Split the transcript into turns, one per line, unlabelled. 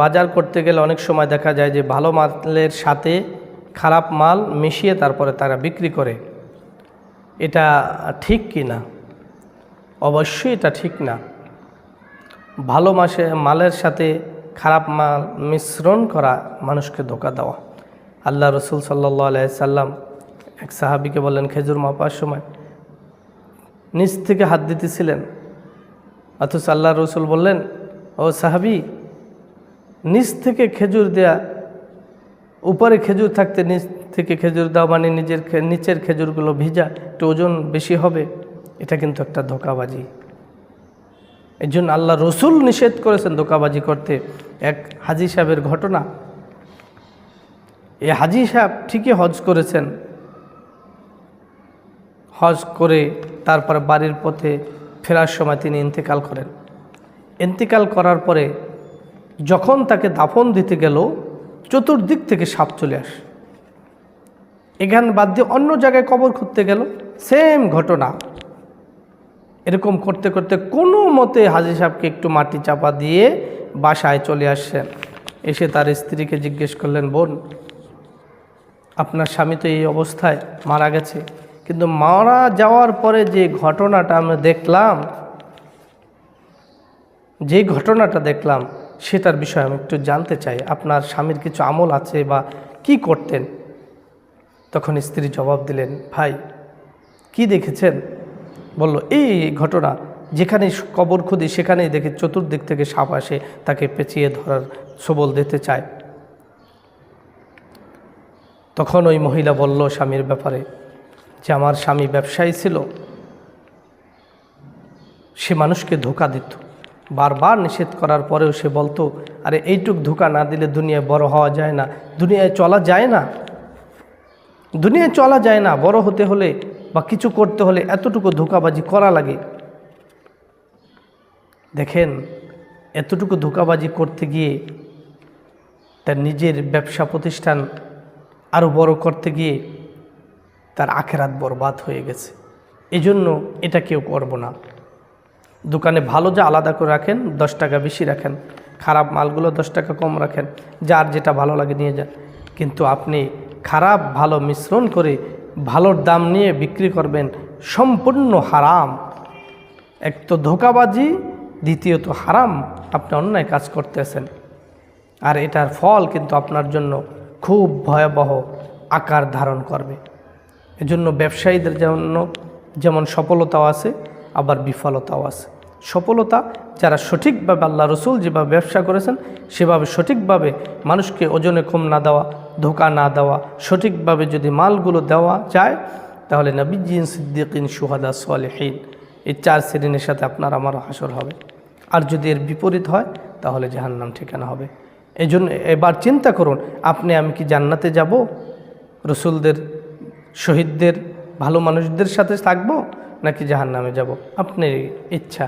বাজার করতে গেলে অনেক সময় দেখা যায় যে ভালো মালের সাথে খারাপ মাল মিশিয়ে তারপরে তারা বিক্রি করে। এটা ঠিক কি না? অবশ্যই এটা ঠিক না। ভালো মাসে, মালের সাথে খারাপ মাল মিশ্রণ করা মানুষকে ধোকা দেওয়া। আল্লাহ রসুল সাল্লাহ আলাইসাল্লাম এক সাহাবিকে বললেন, খেজুর মাপার সময় নিচ থেকে হাত দিতেছিলেন। অথচ আল্লাহ রসুল বললেন, ও সাহাবি নিচ থেকে খেজুর দেয়া, উপরে খেজুর থাকতে নিচ থেকে খেজুর দেওয়া মানে নিজের নিচের খেজুরগুলো ভিজা, একটু ওজন বেশি হবে, এটা কিন্তু একটা ধোকাবাজি। এই জন্য আল্লাহ রসুল নিষেধ করেছেন ধোকাবাজি করতে। এক হাজি সাহেবের ঘটনা। এই হাজি সাহেব ঠিকই হজ করেছেন। হজ করে তারপর বাড়ির পথে ফেরার সময় তিনি ইন্তেকাল করেন। ইন্তেকাল করার পরে যখন তাকে দাফন দিতে গেল, চতুর্দিক থেকে সাপ চলে আসে। এখান বাদ দিয়ে অন্য জায়গায় কবর খুঁজতে গেল সেম ঘটনা। এরকম করতে করতে কোনো মতে হাজি সাহেবকে একটু মাটি চাপা দিয়ে বাসায় চলে আসছেন এসে তার স্ত্রীকে জিজ্ঞেস করলেন, বোন, আপনার স্বামী তো এই অবস্থায় মারা গেছে। কিন্তু মারা যাওয়ার পরে যে ঘটনাটা আমরা দেখলাম, যে ঘটনাটা দেখলাম সেটার বিষয়ে আমি একটু জানতে চাই, আপনার স্বামীর কিছু আমল আছে বা কি করতেন? তখন স্ত্রী জবাব দিলেন, ভাই, কি দেখেছেন? বলল, এই ঘটনা, যেখানে কবর খুদি সেখানেই দেখে চতুর্দিক থেকে সাপ আসে, তাকে পেঁচিয়ে ধরার সবল দিতে চায়। তখন ওই মহিলা বলল স্বামীর ব্যাপারে, যে আমার স্বামী ব্যবসায়ী ছিল, সে মানুষকে ধোকা দিত। বারবার নিষেধ করার পরেও সে বলতো, আরে, এইটুক ধোকা না দিলে দুনিয়ায় বড় হওয়া যায় না। দুনিয়ায় চলা যায় না। দুনিয়ায় চলা যায় না। বড় হতে হলে বা কিছু করতে হলে এতটুকু ধোকাবাজি করা লাগে। দেখেন, এতটুকু ধোকাবাজি করতে গিয়ে তার নিজের ব্যবসা প্রতিষ্ঠান আরও বড় করতে গিয়ে তার আখেরাত বরবাদ হয়ে গেছে। এই জন্য এটা কেউ করব না। দোকানে ভালো যা আলাদা করে রাখেন, দশ টাকা বেশি রাখেন। খারাপ মালগুলো দশ টাকা কম রাখেন, যার যেটা ভালো লাগে নিয়ে যান। কিন্তু আপনি খারাপ, ভালো মিশ্রণ করে ভালোর দাম নিয়ে বিক্রি করবেন, সম্পূর্ণ হারাম। এক তো ধোকাবাজি, দ্বিতীয়ত হারাম, আপনি অন্যায় কাজ করতেছেন। আর এটার ফল কিন্তু আপনার জন্য খুব ভয়াবহ আকার ধারণ করবে। এজন্য ব্যবসায়ীদের জন্য যেমন সফলতাও আছে আবার বিফলতাও আছে। সফলতা যারা সঠিকভাবে আল্লাহ রসুল যেভাবে ব্যবসা করেছেন, সেভাবে সঠিকভাবে মানুষকে ওজনে কম না দেওয়া, ধোকা না দেওয়া, সঠিকভাবে যদি মালগুলো দেওয়া যায়, তাহলে নবীজিন, সিদ্দিকিন, সুহাদা সোয়ালেহীন এই চার শ্রেণির সাথে আপনার আমার হাসর হবে। আর যদি এর বিপরীত হয়, তাহলে জাহান্নাম ঠিকানা হবে। এই জন্য এবার চিন্তা করুন, আপনি আমি কি জান্নাতে যাব? রসুলদের, শহীদদের, ভালো মানুষদের সাথে থাকব? নাকি জাহান নামে যাব? আপনার ইচ্ছা।